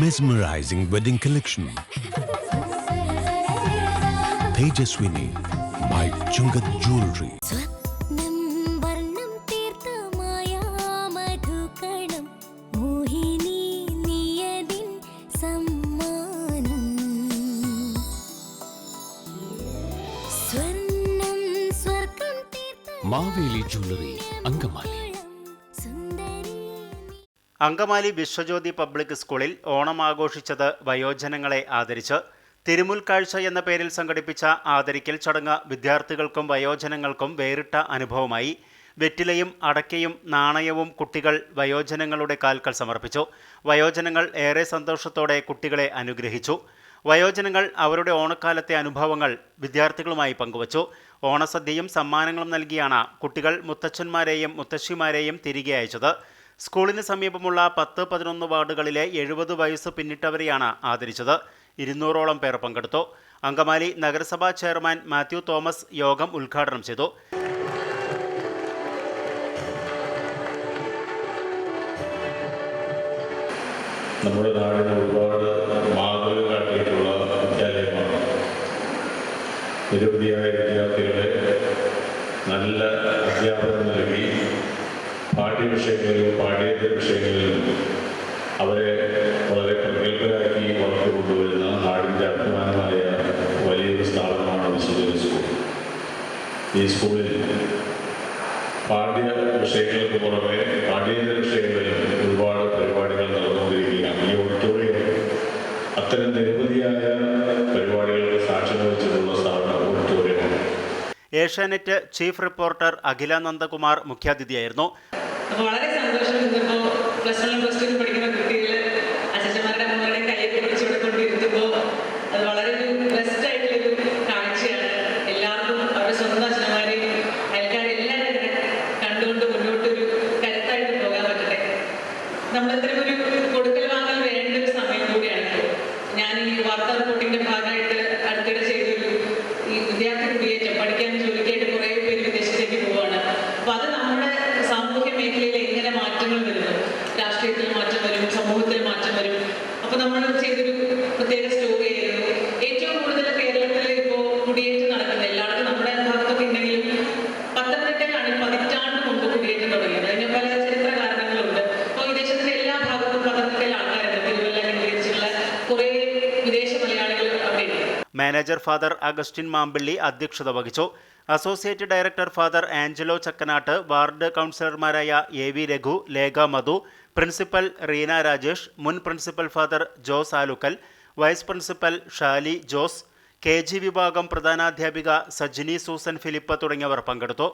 mesmerizing wedding collection Tejaswini by സ്വർഗം തീർത്ത Maveli jewellery Angamaly. Angamaly Vishwajyothi public സ്കൂളിൽ ഓണം ആഘോഷിച്ചത് വയോജനങ്ങളെ ആദരിച്ച് തിരുമുൽക്കാഴ്ച എന്ന പേരിൽ സംഘടിപ്പിച്ച ആദരിക്കൽ ചടങ്ങ് വിദ്യാർത്ഥികൾക്കും വയോജനങ്ങൾക്കും വേറിട്ട അനുഭവമായി. വെറ്റിലയും അടക്കയും നാണയവും കുട്ടികൾ വയോജനങ്ങളുടെ കാൽക്കൽ സമർപ്പിച്ചു. വയോജനങ്ങൾ ഏറെ സന്തോഷത്തോടെ കുട്ടികളെ അനുഗ്രഹിച്ചു. വയോജനങ്ങൾ അവരുടെ ഓണക്കാലത്തെ അനുഭവങ്ങൾ വിദ്യാർത്ഥികളുമായി പങ്കുവച്ചു. ഓണസദ്യയും സമ്മാനങ്ങളും നൽകിയാണ് കുട്ടികൾ മുത്തച്ഛന്മാരെയും മുത്തശ്ശിമാരെയും തിരികെ അയച്ചത്. സ്കൂളിന് സമീപമുള്ള പത്ത് പതിനൊന്ന് വാർഡുകളിലെ എഴുപത് വയസ്സ് പിന്നിട്ടവരെയാണ് ആദരിച്ചത്. ഇരുന്നൂറോളം പേർ പങ്കെടുത്തു. അങ്കമാലി നഗരസഭാ ചെയർമാൻ മാത്യു തോമസ് യോഗം ഉദ്ഘാടനം ചെയ്തു. നമ്മുടെ നാടിന് ഒരുപാട് മാതൃക കാട്ടിയിട്ടുള്ള വിദ്യാലയമാണ്. നിരവധിയായ വിദ്യാർത്ഥികളെ നല്ല അധ്യാപനം നൽകി പാഠ്യവിഷയങ്ങളിലും പാഠ്യേതര വിഷയങ്ങളിലും അവരെ വളരെ പ്രഗത്ഭരാക്കി വളർത്തിക്കൊണ്ടുവരുന്ന നാടിന്റെ അഭിമാനമായ വലിയൊരു സ്ഥാപനമാണ് വിശ്വജന സ്കൂൾ. ഈ സ്കൂളിൽ പാഠ്യ വിഷയങ്ങൾക്ക് പുറമെ പാഠ്യേതര വിഷയങ്ങളിൽ ഒരുപാട് പരിപാടികൾ നടന്നുകൊണ്ടിരിക്കുകയാണ്. ഈ ഓഡിറ്റോറിയം അത്തരം നിരവധിയായ ഏഷ്യാനെറ്റ് ചീഫ് റിപ്പോർട്ടർ അഖില നന്ദകുമാർ മുഖ്യാതിഥിയായിരുന്നു. വളരെ സന്തോഷം. പഠിക്കാനും ജോലിക്കായിട്ട് കുറേ പേര് വിദേശത്തേക്ക് പോവാണ്. അപ്പൊ അത് നമ്മുടെ സാമൂഹ്യ മേഖലയിൽ എങ്ങനെ മാറ്റങ്ങൾ വരുന്നു? രാഷ്ട്രീയത്തിൽ മാനേജർ ഫാദർ അഗസ്റ്റിൻ മാമ്പിള്ളി അധ്യക്ഷത വഹിച്ചു. Associate director father Angelo Chakkanatt ward കൗൺസിലർമാരായ A V Raghu Lekha Madhu principal Reena Rajesh മുൻ principal father Jose Aluckal vice principal Shali Jose K G വിഭാഗം പ്രധാനാധ്യാപിക സജിനി സൂസൻ ഫിലിപ്പ് തുടങ്ങിയവർ പങ്കെടുത്തു.